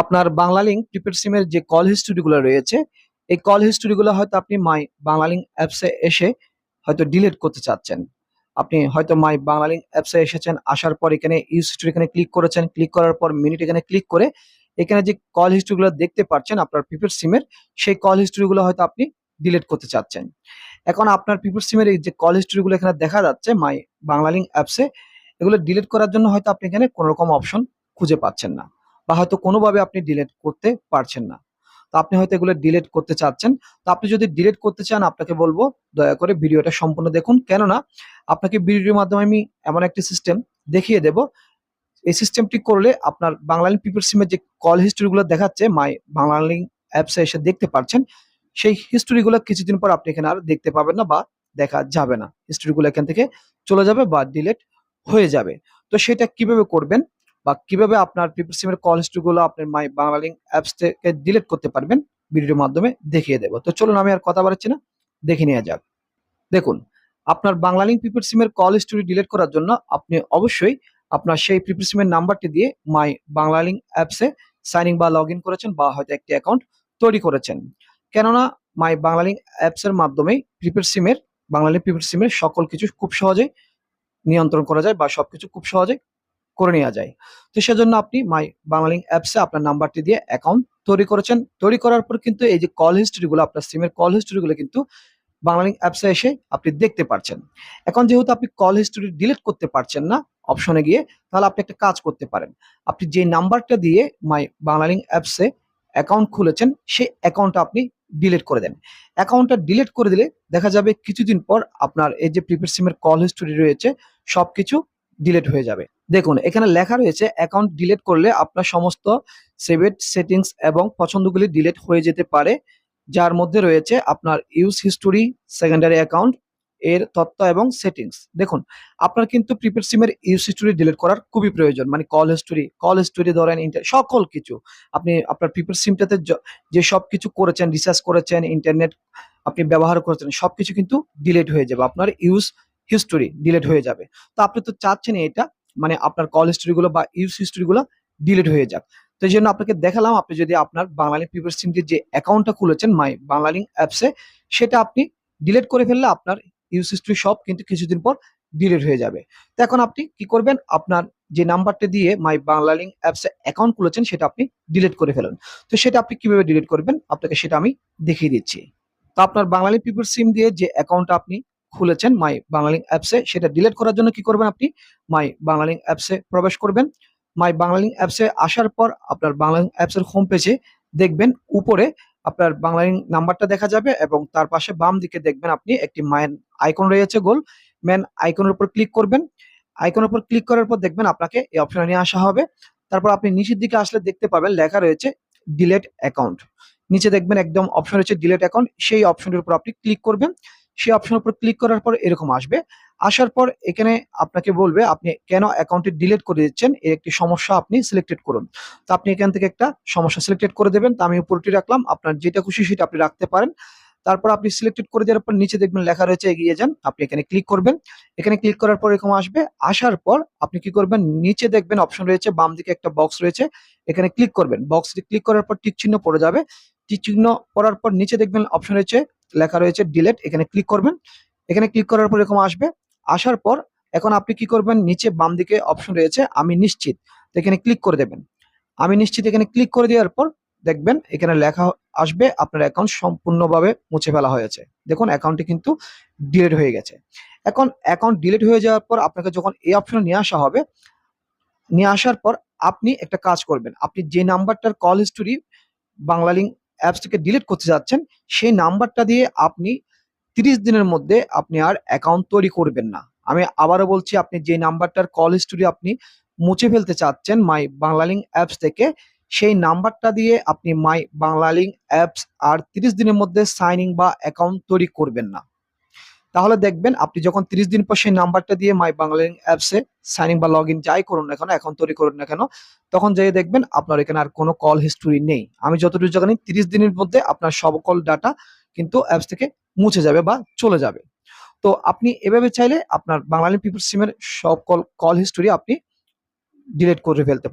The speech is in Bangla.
আপনার বাংলালিংক প্রিপেড সিমের যে কল হিস্টোরিগুলো রয়েছে, এই কল হিস্টোরিগুলো হয়তো আপনি মাই বাংলালিংক অ্যাপসে এসে হয়তো ডিলিট করতে চাচ্ছেন। আপনি হয়তো মাই বাংলালিংক অ্যাপসে এসেছেন, আসার পর এখানে ইউজ হিস্টোরি এখানে ক্লিক করেছেন ক্লিক করার পর মিনিট এখানে ক্লিক করে এখানে যে কল হিস্টোরিগুলো দেখতে পাচ্ছেন আপনার প্রিপেড সিমের সেই কল হিস্টোরিগুলো হয়তো আপনি ডিলিট করতে চাচ্ছেন। এখন আপনার প্রিপেড সিমের এই যে কল হিস্টোরিগুলো এখানে দেখা যাচ্ছে মাই বাংলালিংক অ্যাপসে এগুলো ডিলিট করার জন্য হয়তো আপনি এখানে কোনো রকম অপশন খুঁজে পাচ্ছেন না। বা হয়তো কোনোভাবে আপনি ডিলেট করতে পারছেন না। তো আপনি হয়তো এগুলো ডিলেট করতে চাচ্ছেন। তো আপনি যদি ডিলেট করতে চান, আপনাকে বলব, দয়া করে ভিডিওটা সম্পূর্ণ দেখুন। কেননা, আপনাকে ভিডিওর মাধ্যমে আমি এমন একটি সিস্টেম দেখিয়ে দেব। এই সিস্টেমটি করলে আপনার বাংলালিং পিপল সিমের যে কল হিস্টোরিগুলো দেখাচ্ছে মাই বাংলালিং অ্যাপসে এসে দেখতে পাচ্ছেন সেই হিস্টোরিগুলো কিছুদিন পর আপনি এখানে আর দেখতে পাবেন না বা দেখা যাবে না। হিস্টোরিগুলো এখান থেকে চলে যাবে বা ডিলেট হয়ে যাবে। তো সেটা কীভাবে করবেন? বা কীভাবে আপনার পিপল সিমের কল হিস্ট্রিগুলো আপনার মাই বাংলালিং অ্যাপস থেকে ডিলিট করতে পারবেন ভিডিওর মাধ্যমে দেখিয়ে দেবো। তো চলুন আমি আর কথা বাড়াচ্ছি না, দেখে নেওয়া যাক। দেখুন, আপনার বাংলালিং পিপল সিমের কল হিস্টোরি ডিলিট করার জন্য আপনি অবশ্যই আপনার সেই প্রিপেড সিমের নাম্বারটি দিয়ে মাই বাংলালিং অ্যাপসে সাইন ইন বা লগ ইন করেছেন বা হয়তো একটি অ্যাকাউন্ট তৈরি করেছেন। কেননা মাই বাংলালিং অ্যাপসের মাধ্যমেই প্রিপেড সিমের বাংলালিং প্রিপেড সিমের সকল কিছু খুব সহজেই নিয়ন্ত্রণ করা যায় বা সবকিছু খুব সহজে করে নেওয়া যায়। তো সেজন্য আপনি মাই বাংলালিং অ্যাপসে আপনার নাম্বারটি দিয়ে অ্যাকাউন্ট তৈরি করেছেন। তৈরি করার পর কিন্তু এই যে কল হিস্ট্রিগুলো আপনার সিমের কল হিস্ট্রিগুলো কিন্তু বাংলালিং অ্যাপসে এসে আপনি দেখতে পারছেন। এখন যেহেতু আপনি কল হিস্ট্রি ডিলিট করতে পারছেন না অপশনে গিয়ে, তাহলে আপনি একটা কাজ করতে পারেন। আপনি যে নাম্বারটা দিয়ে মাই বাংলালিং অ্যাপসে অ্যাকাউন্ট খুলেছেন, সেই অ্যাকাউন্টটা আপনি ডিলিট করে দেন। অ্যাকাউন্টটা ডিলিট করে দিলে দেখা যাবে কিছুদিন পর আপনার এই যে প্রিপেড সিমের কল হিস্টোরি রয়েছে, সবকিছু ডিলিট হয়ে যাবে। দেখুন, এখানে লেখা রয়েছে অ্যাকাউন্ট ডিলেট করলে আপনার সমস্ত সেভেড সেটিংস এবং পছন্দগুলি ডিলেট হয়ে যেতে পারে, যার মধ্যে রয়েছে আপনার ইউজ হিস্টোরি সেকেন্ডারি অ্যাকাউন্ট এর তথ্য এবং সেটিংস দেখুন, আপনার কিন্তু প্রিপেড সিমের ইউজ হিস্টোরি ডিলিট করার খুবই প্রয়োজন মানে কল হিস্টোরি কল হিস্টোরি ধরেন ইন্টার সকল কিছু। আপনি আপনার প্রিপেড সিমটাতে য- সব কিছু করেছেন রিসার্চ করেছেন ইন্টারনেট আপনি ব্যবহার করেছেন, সবকিছু কিন্তু ডিলিট হয়ে যাবে। আপনার ইউজ হিস্টোরি ডিলেট হয়ে যাবে। তো আপনি তো চাচ্ছেন এটা মানে আপনার কল হিস্টোরিগুলো বা ইউজ হিস্টোরিগুলো ডিলিট হয়ে যাক। তো এই জন্য আপনাকে দেখালাম, আপনি যদি আপনার বাংলালিং প্রিপেড সিমটির যে অ্যাকাউন্টটা খুলেছেন মাই বাংলালিং অ্যাপসে সেটা আপনি ডিলিট করে ফেললে আপনার ইউজ হিস্ট্রি সব কিন্তু কিছুদিন পর ডিলেট হয়ে যাবে। তো এখন আপনি কি করবেন? আপনার যে নাম্বারটা দিয়ে মাই বাংলালিং অ্যাপসে অ্যাকাউন্ট খুলেছেন, সেটা আপনি ডিলিট করে ফেলুন। তো সেটা আপনি কীভাবে ডিলিট করবেন? আপনাকে সেটা আমি দেখিয়ে দিচ্ছি। তো আপনার বাঙালি পিপল সিম দিয়ে যে অ্যাকাউন্টটা আপনি খুলেছেন মাই বাংলালিং অ্যাপসে, সেটা ডিলেট করার জন্য কি করবেন আপনি? মাই বাংলালিং অ্যাপসে প্রবেশ করবেন। মাই বাংলালিং অ্যাপসে আসার পর আপনার বাংলালিং অ্যাপসের হোম পেজে দেখবেন, উপরে আপনার বাংলালিং নাম্বারটা দেখা যাবে এবং তার পাশে বাম দিকে দেখবেন আপনি একটি ম্যান আইকন রয়েছে গোল। ম্যান আইকনের উপর ক্লিক করবেন। আইকনের উপর ক্লিক করার পর দেখবেন আপনাকে এই অপশনে নিয়ে আসা হবে। তারপর আপনি নিচের দিকে আসলে দেখতে পাবেন, লেখা রয়েছে ডিলেট অ্যাকাউন্ট নিচে দেখবেন একদম অপশন রয়েছে ডিলেট অ্যাকাউন্ট সেই অপশনের উপর আপনি ক্লিক করবেন। সেই অপশনের উপর ক্লিক করার পর এরকম আসবে। আসার পর এখানে আপনাকে বলবে, আপনি কেন অ্যাকাউন্টটি ডিলিট করে দিচ্ছেন? এর একটি সমস্যা আপনি সিলেক্টেড করুন। তো আপনি এখান থেকে একটা সমস্যা সিলেক্টেড করে দেবেন। তো আমি উপরটি রাখলাম। আপনার যেটা খুশি সেটা আপনি রাখতে পারেন। তারপর আপনি সিলেক্টেড করে দেওয়ার পর নিচে দেখবেন লেখা রয়েছে এগিয়ে যান। আপনি এখানে ক্লিক করবেন। এখানে ক্লিক করার পর এরকম আসবে। আসার পর আপনি কি করবেন? নিচে দেখবেন অপশন রয়েছে, বাম দিকে একটা বক্স রয়েছে। এখানে ক্লিক করবেন। বক্সটি ক্লিক করার পর টিক চিহ্ন পড়ে যাবে। টিক চিহ্ন পড়ার পর নিচে দেখবেন অপশন রয়েছে লেখা রয়েছে ডিলেট এখানে ক্লিক করবেন। এখানে ক্লিক করার পর এরকম আসবে। আসার পর এখন আপনি কি করবেন? নিচে বাম দিকে অপশন রয়েছে, আমি নিশ্চিত। এখানে ক্লিক করে দেবেন। আমি নিশ্চিত এখানে ক্লিক করে দেওয়ার পর দেখবেন এখানে লেখা আসবে, আপনার অ্যাকাউন্ট সম্পূর্ণভাবে মুছে ফেলা হয়েছে। দেখুন অ্যাকাউন্টটি কিন্তু ডিলিট হয়ে গেছে। এখন অ্যাকাউন্ট ডিলিট হয়ে যাওয়ার পর আপনাকে যখন এই অপশনে নিয়ে আসা হবে, নিয়ে আসার পর আপনি একটা কাজ করবেন। আপনি যে নাম্বারটার কল হিস্টোরি বাংলালিং অ্যাপস থেকে ডিলিট করতে যাচ্ছেন, সেই নাম্বারটা দিয়ে আপনি তিরিশ দিনের মধ্যে আপনি আর অ্যাকাউন্ট তৈরি করবেন না। আমি আবারও বলছি, আপনি যে নাম্বারটার কল হিস্টোরি আপনি মুছে ফেলতে চাচ্ছেন মাই বাংলালিং অ্যাপস থেকে, সেই নাম্বারটা দিয়ে আপনি মাই বাংলালিং অ্যাপস আর তিরিশ দিনের মধ্যে সাইনিং বা অ্যাকাউন্ট তৈরি করবেন না। তাহলে দেখবেন আপনি যখন তিরিশ দিন পর সেই নাম্বারটা দিয়ে মাই বাংলালিং অ্যাপসে সাইন ইন বা লগ ইন যাই করুন না কেন, এখন তৈরি করুন না কেন, তখন যেয়ে দেখবেন আপনার এখানে আর কোনো কল হিস্টোরি নেই। আমি যতটুকু জানি তিরিশ দিনের মধ্যে আপনার সকল ডাটা কিন্তু অ্যাপস থেকে মুছে যাবে বা চলে যাবে। তো আপনি এভাবে চাইলে আপনার বাঙালি পিপল সিমের সকল কল কল হিস্টোরি আপনি ডিলিট করে ফেলতে পারেন।